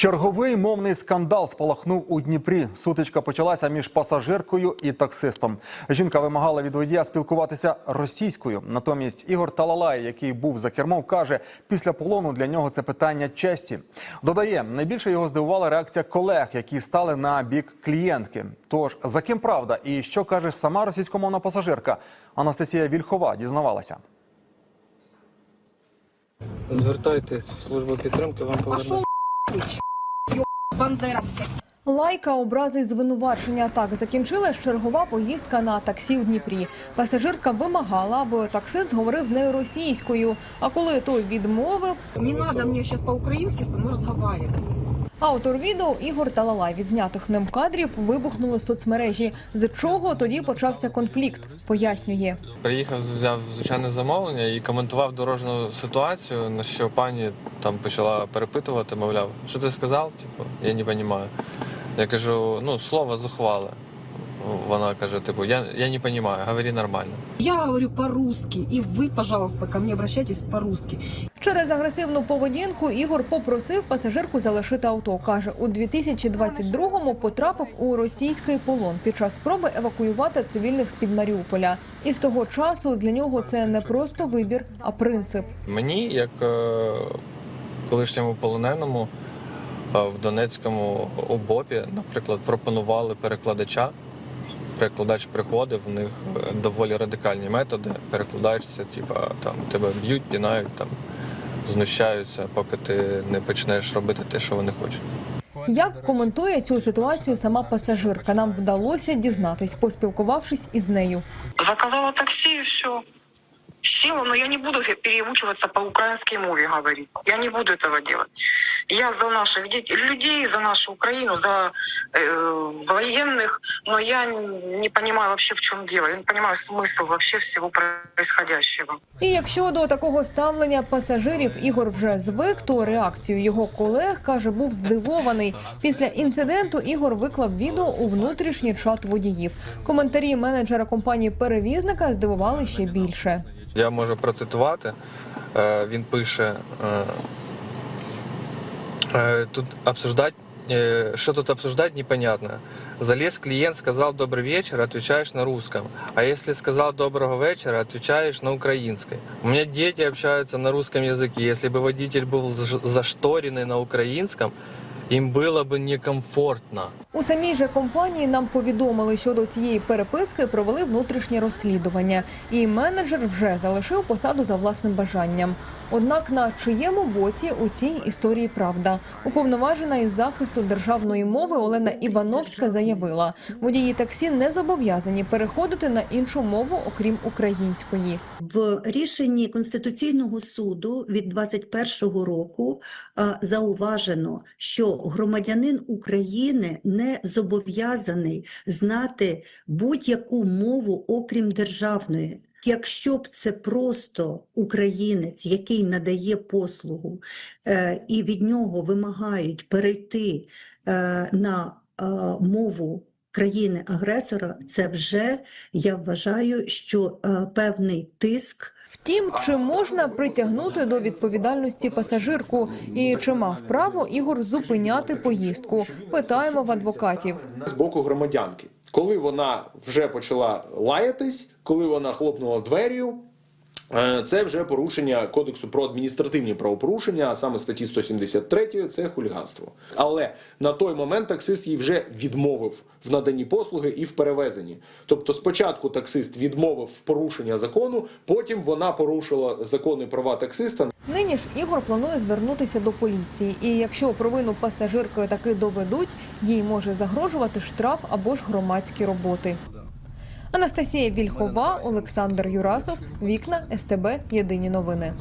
Черговий мовний скандал спалахнув у Дніпрі. Сутичка почалася між пасажиркою і таксистом. Жінка вимагала від водія спілкуватися російською. Натомість Ігор Талалай, який був за кермом, каже, після полону для нього це питання честі. Додає, найбільше його здивувала реакція колег, які стали на бік клієнтки. Тож за ким правда і що каже сама російськомовна пасажирка Анастасія Вільхова дізнавалася. Звертайтесь в службу підтримки, вам повернуть. Бандеровське. Лайка, образи й звинувачення. Так закінчилась чергова поїздка на таксі в Дніпрі. Пасажирка вимагала, аби таксист говорив з нею російською. А коли той відмовив, Не треба мені зараз по українськи, мы разговариваем. Автор відео Ігор Талалай від знятих ним кадрів вибухнули соцмережі. З чого тоді почався конфлікт? Пояснює. Приїхав, взяв звичайне замовлення і коментував дорожню ситуацію, на що пані там почала перепитувати, мовляв, що ти сказав? Типу, я не розумію. Я кажу, ну, слово зухвале. Вона каже, типу, я, я не розумію, говори нормально. Я говорю по-русски, и вы, пожалуйста, ко мне обращайтесь по-русски. Через агресивну поведінку Ігор попросив пасажирку залишити авто. каже, у 2022-му потрапив у російський полон під час спроби евакуювати цивільних з під Маріуполя. І з того часу для нього це не просто вибір, а принцип. Мені, як е, колишньому полоненому е, в Донецькому ОБОПі, наприклад, пропонували перекладача. Перекладач приходив, в них е, доволі радикальні методи. Перекладачся, типа там тебе б'ють, пінають, там знущаються, поки ти не почнеш робити те, що вони хочуть. Як коментує цю ситуацію сама пасажирка? Нам вдалося дізнатись, поспілкувавшись із нею. Заказала таксі, і все Села, но я не буду переучиваться по украинской мове говорить. Я не буду этого делать. Я за наших детей, людей, за нашу Украину, за э, военных, но я не понимаю вообще в чем дело. Я не понимаю смысл вообще всего происходящего. І якщо до такого ставлення пасажирів Ігор вже звик, то реакцію його колег каже, був здивований. Після інциденту Ігор виклав відео у внутрішній чат водіїв. Коментарі менеджера компанії перевізника здивували ще більше. Я можу процитувати. Е, Він пише: е, е, тут обсуждать, э, что тут обсуждать, непонятно. Залез клиент, сказал добрый вечер, отвечаешь на русском. А если сказал доброго вечера, отвечаешь на украинской. У меня дети общаются на русском языке. Если бы водитель был заш- зашторенный на украинском, им было бы некомфортно. У самій же компанії нам повідомили, що до цієї переписки провели внутрішнє розслідування, і менеджер вже залишив посаду за власним бажанням. Однак на чиєму боці у цій історії правда уповноважена із захисту державної мови Олена Івановська заявила, водії таксі не зобов'язані переходити на іншу мову, окрім української. В рішенні Конституційного суду від 21 року зауважено, що громадянин України не зобов'язаний знати будь-яку мову, окрім державної. Якщо б це просто українець, який надає послугу, е, і від нього вимагають перейти е, на е, мову країни-агресора, це вже я вважаю, що е, певний тиск Втім, чи можна притягнути до відповідальності пасажирку, і чи мав право Ігор зупиняти поїздку? Питаємо в адвокатів. з боку громадянки. Коли вона вже почала лаятись, коли вона хлопнула двер'ю, е, це вже порушення кодексу про адміністративні правопорушення, а саме статті 173 це хуліганство. Але на той момент таксист їй вже відмовив в наданні послуги і в перевезенні. Тобто, спочатку таксист відмовив порушення закону, потім вона порушила закони права таксиста. Нині ж Ігор планує звернутися до поліції, і якщо провину пасажиркою таки доведуть, їй може загрожувати штраф або ж громадські роботи. Анастасія Вільхова, Олександр Юрасов, Вікна СТБ. Єдині новини.